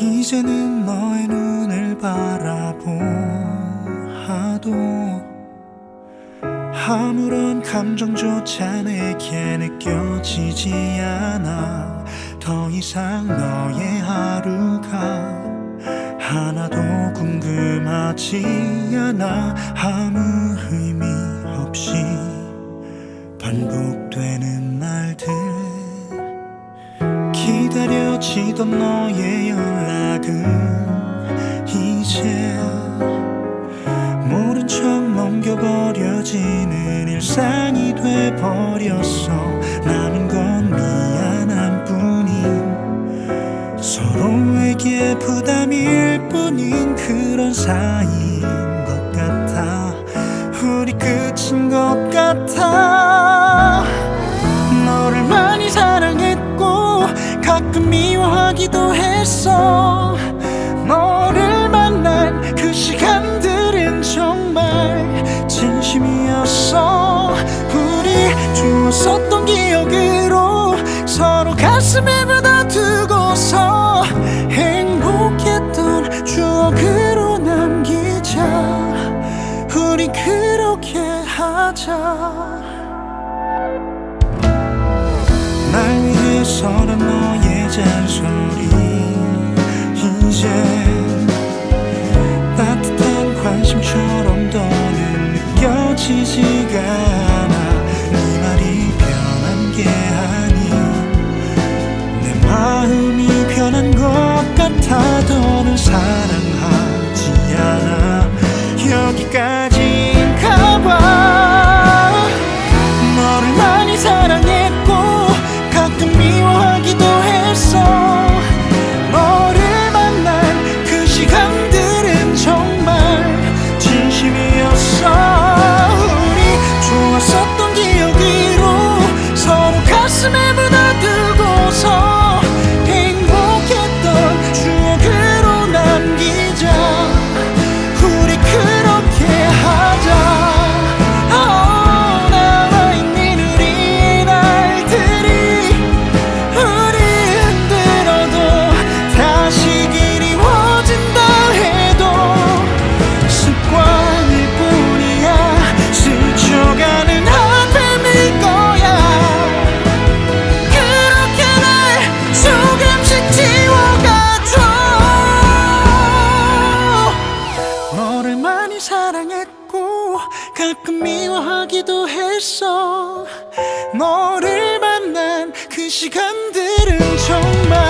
이제는 너의 눈을 바라보아도 아무런 감정조차 내게 느껴지지 않아. 더 이상 너의 하루가 하나도 궁금하지 않아. 아무 의미 없이 반복되는 날들 기다려지던 너의 연락은 이제 모른 척 넘겨버려지는 일상이 돼버렸어. 남은 건 미안한 뿐인 서로에게 부담일 뿐인 그런 사이인 것 같아. 우리 끝인 것 같아 좋았었던 기억으로 서로 가슴에 묻어두고서 행복했던 추억으로 남기자. 우리 그렇게 하자. 날 위해서는 너의 잔소리. 이제 따뜻한 관심처럼 더는 느껴지지가 picaria. 가끔 미워하기도 했어. 너를 만난 그 시간들은 정말